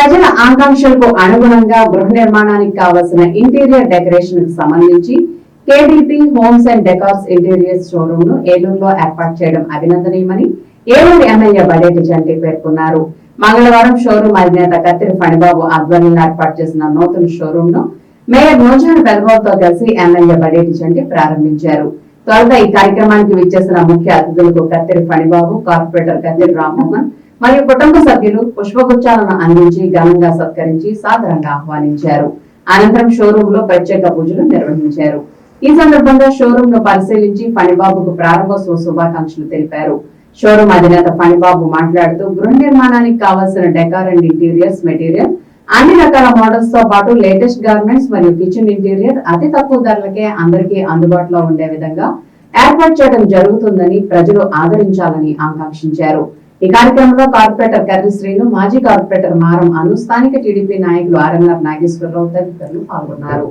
ప్రజల ఆకాంక్షలకు అనుగుణంగా గృహ నిర్మాణానికి కావలసిన ఇంటీరియర్ డెకరేషన్కు సంబంధించి KDP homes and decors interior షోరూమ్ను ఏలూరులో ఏర్పాటు చేయడం అభినందనీయమని ఏలూరు ఎమ్మెల్యే బడేటి జంటి పేర్కొన్నారు. మంగళవారం షోరూమ్ అధినేత కత్తిరి ఫణిబాబు ఆధ్వర్యంలో ఏర్పాటు చేసిన నూతన షోరూమ్ను మేయర్ నూజాన్ పెదబాబు కలిసి ఎమ్మెల్యే బడేటి జంటి ప్రారంభించారు. త్వరగా ఈ కార్యక్రమానికి విచ్చేసిన ముఖ్య అతిథులకు కత్తిరి ఫణిబాబు కార్పొరేటర్ కత్తిరి రామ్మోహన్ మరియు కుటుంబ సభ్యులు పుష్పగుచ్చాలను అందించి ఘనంగా సత్కరించి సాదరంగా ఆహ్వానించారు. అనంతరం షోరూమ్లో ప్రత్యేక పూజలు నిర్వహించారు. ఈ సందర్భంగా షోరూమ్ను పరిశీలించి ఫణిబాబుకు ప్రారంభోత్సవ శుభాకాంక్షలు తెలిపారు. షోరూమ్ అధినేత ఫణిబాబు మాట్లాడుతూ గృహ నిర్మాణానికి కావాల్సిన డెకార్ అండ్ ఇంటీరియర్స్ మెటీరియల్ అన్ని రకాల మోడల్స్తో పాటు లేటెస్ట్ గార్మెంట్స్ మరియు కిచెన్ ఇంటీరియర్ అతి తక్కువ ధరలకే అందరికీ అందుబాటులో ఉండే విధంగా ఏర్పాటు చేయడం జరుగుతుందని ప్రజలు ఆదరించాలని ఆకాంక్షించారు. ఈ కార్యక్రమంలో కార్పొరేటర్ కర్రి శ్రీను మాజీ కార్పొరేటర్ మారం అను స్థానిక టీడీపీ నాయకులు ఆర్ఎన్ఆర్ నాగేశ్వరరావు తదితరులు పాల్గొన్నారు.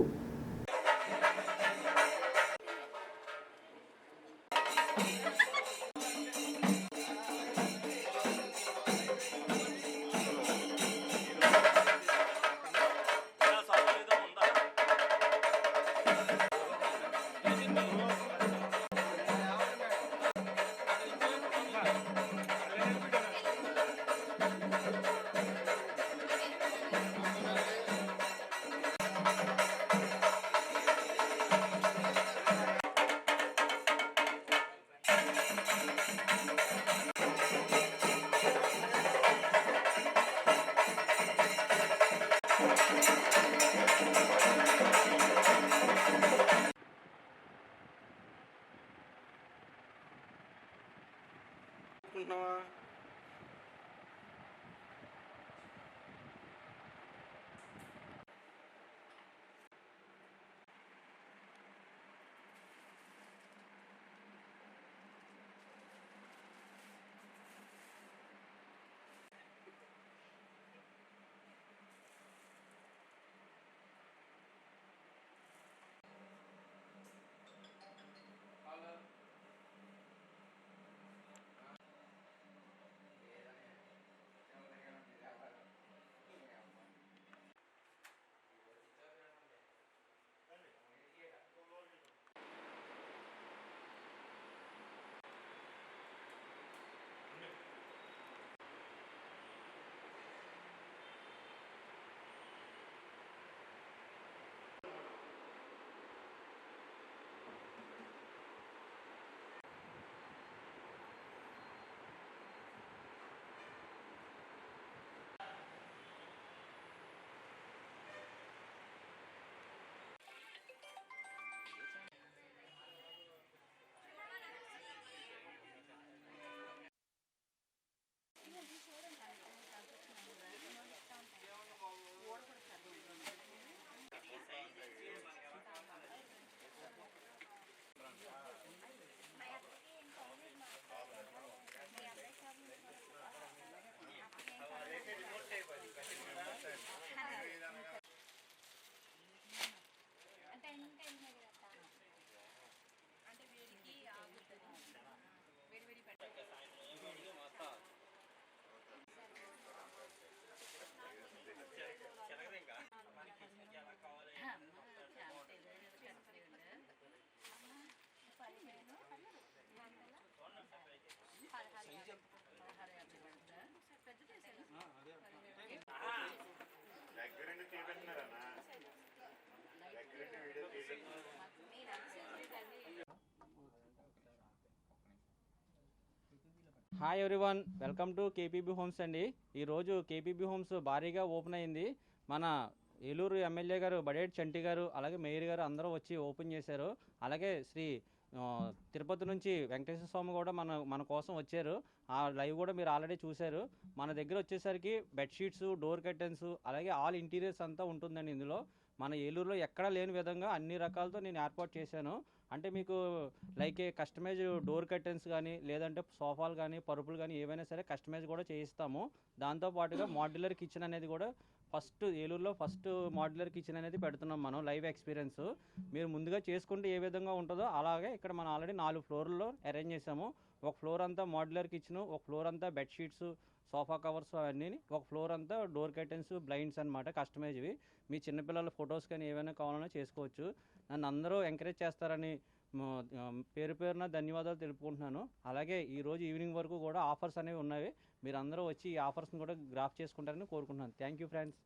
Noah. దగ్గరుండి video hi everyone welcome to KPB homes అండి. ఈరోజు కేపీబీ హోమ్స్ భారీగా ఓపెన్ అయింది. మన ఏలూరు ఎమ్మెల్యే గారు బడేట్ చంటి గారు అలాగే మేయర్ గారు అందరూ వచ్చి ఓపెన్ చేశారు. అలాగే శ్రీ తిరుపతి నుంచి వెంకటేశ్వర స్వామి కూడా మన మన కోసం వచ్చారు. ఆ లైవ్ కూడా మీరు ఆల్రెడీ చూశారు. మన దగ్గర వచ్చేసరికి బెడ్షీట్స్ డోర్ కర్టెన్స్ అలాగే ఆల్ ఇంటీరియర్స్ అంతా ఉంటుందండి ఇందులో. మన ఏలూరులో ఎక్కడా లేని విధంగా అన్ని రకాలతో నేను ఏర్పాటు చేశాను. అంటే మీకు లైక్ కస్టమైజ్ డోర్ కర్టెన్స్ కానీ లేదంటే సోఫాలు కానీ పరుపులు కానీ ఏవైనా సరే కస్టమైజ్ కూడా చేయిస్తాము. దాంతో పాటుగా మాడ్యులర్ కిచెన్ అనేది కూడా ఫస్ట్ ఏలూరులో ఫస్ట్ మాడ్యులర్ కిచెన్ అనేది పెడుతున్నాం మనం లైవ్ ఎక్స్పీరియన్స్. మీరు ముందుగా చేసుకుంటే ఏ విధంగా ఉంటుందో అలాగే ఇక్కడ మనం ఆల్రెడీ నాలుగు ఫ్లోర్లో అరేంజ్ చేసాము ఒక ఫ్లోర్ అంతా మాడ్యులర్ కిచెన్ ఒక ఫ్లోర్ అంతా బెడ్షీట్స్ సోఫా కవర్స్ అవన్నీ ఒక ఫ్లోర్ అంతా డోర్ కర్టెన్స్ బ్లైండ్స్ అనమాట కస్టమైజ్వి మీ చిన్నపిల్లల ఫొటోస్ కానీ ఏమైనా కావాలన్నా చేసుకోవచ్చు. నన్ను అందరూ ఎంకరేజ్ చేస్తారని పేరు పేరున ధన్యవాదాలు తెలుపుకుంటున్నాను. అలాగే ఈ రోజు ఈవినింగ్ వరకు కూడా ఆఫర్స్ అనేవి ఉన్నవి. మీరు అందరూ వచ్చి ఈ ఆఫర్స్ని కూడా గ్రాఫ్ చేసుకుంటారని కోరుకుంటున్నాను. Thank you friends.